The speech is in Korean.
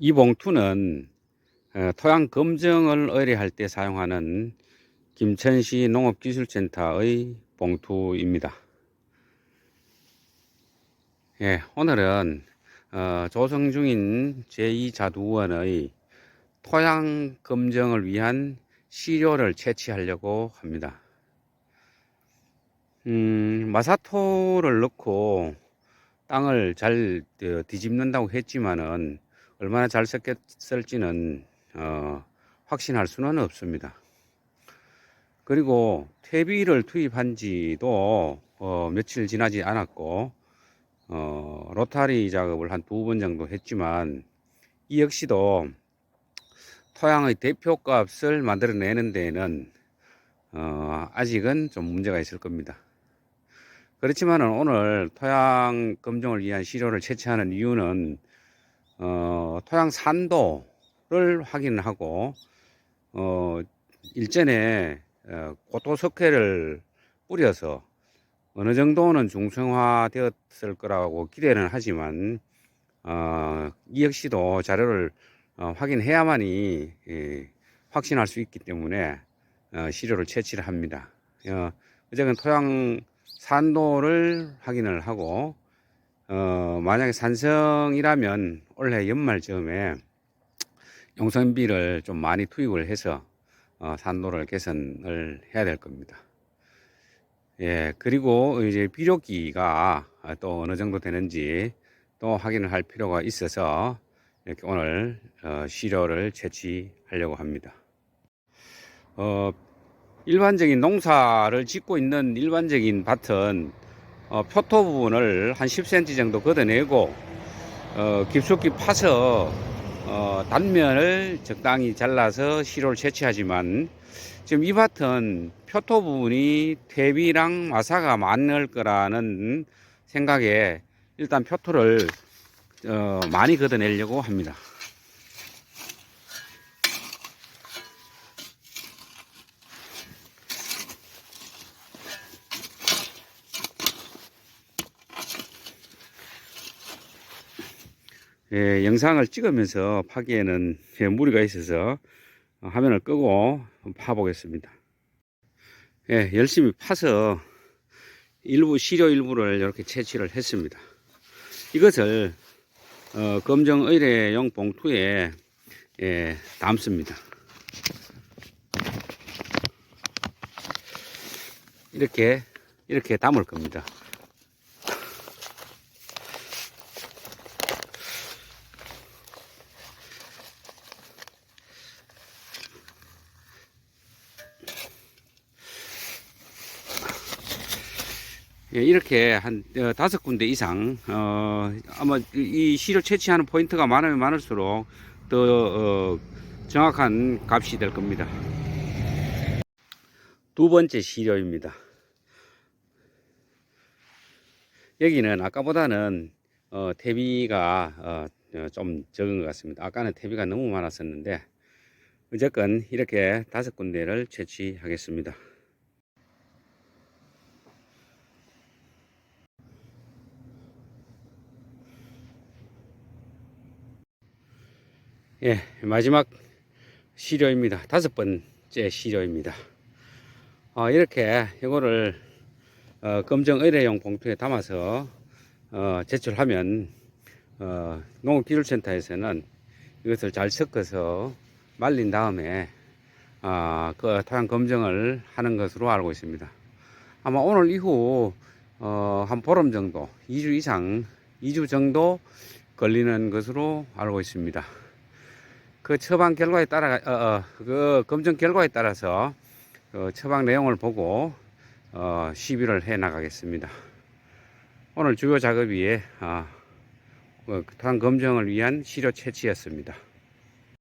이 봉투는 어, 토양 검정을 의뢰할 때 사용하는 김천시 농업기술센터의 봉투입니다. 예, 오늘은 어, 조성 중인 제2자두원의 토양 검정을 위한 시료를 채취하려고 합니다. 음, 마사토를 넣고 땅을 잘 어, 뒤집는다고 했지만은 얼마나 잘 썼을지는 어, 확신할 수는 없습니다. 그리고 퇴비를 투입한 지도 어, 며칠 지나지 않았고 어, 로타리 작업을 한 두 번 정도 했지만 이 역시도 토양의 대표값을 만들어내는 데에는 어, 아직은 좀 문제가 있을 겁니다. 그렇지만 오늘 토양 검정을 위한 시료를 채취하는 이유는 어, 토양 산도를 확인하고 어, 일전에 어, 고토 석회를 뿌려서 어느 정도는 중성화 되었을 거라고 기대는 하지만 어, 이 역시도 자료를 어, 확인해야만이 예, 확신할 수 있기 때문에 어, 시료를 채취를 합니다. 어, 어쨌든 토양 산도를 확인을 하고 어, 만약에 산성이라면 올해 연말 즈음에 용선비를 좀 많이 투입을 해서 어, 산도를 개선을 해야 될 겁니다. 예, 그리고 이제 비료기가 또 어느 정도 되는지 또 확인을 할 필요가 있어서 이렇게 오늘 어, 시료를 채취하려고 합니다. 어, 일반적인 농사를 짓고 있는 일반적인 밭은 어, 표토 부분을 한 10cm 정도 걷어내고 어, 깊숙이 파서 어, 단면을 적당히 잘라서 시료를 채취하지만 지금 이 밭은 표토 부분이 퇴비랑 마사가 많을 거라는 생각에 일단 표토를 어, 많이 걷어내려고 합니다. 예, 영상을 찍으면서 파기에는 예, 무리가 있어서 화면을 끄고 파보겠습니다. 예, 열심히 파서 일부 시료 일부를 이렇게 채취를 했습니다. 이것을 어, 검정 의뢰용 봉투에 예, 담습니다. 이렇게 이렇게 담을 겁니다. 예, 이렇게 한 어, 다섯 군데 이상 어, 아마 이 시료 채취하는 포인트가 많으면 많을수록 더 어, 정확한 값이 될 겁니다. 두 번째 시료입니다. 여기는 아까보다는 어, 퇴비가 어, 어, 좀 적은 것 같습니다. 아까는 퇴비가 너무 많았었는데 어쨌건 이렇게 다섯 군데를 채취하겠습니다. 예, 마지막 시료입니다. 다섯 번째 시료입니다. 어, 이렇게 이거를 어, 검정 의뢰용 봉투에 담아서 어, 제출하면 어, 농업기술센터에서는 이것을 잘 섞어서 말린 다음에 어, 그 토양 검정을 하는 것으로 알고 있습니다. 아마 오늘 이후 어, 한 보름 정도, 2주 이상, 2주 정도 걸리는 것으로 알고 있습니다. 그 처방 결과에 따라 어, 어, 그 검정 결과에 따라서 그 처방 내용을 보고 어, 시비를 해 나가겠습니다. 오늘 주요 작업이 어, 그 토양 검정을 위한 시료 채취였습니다.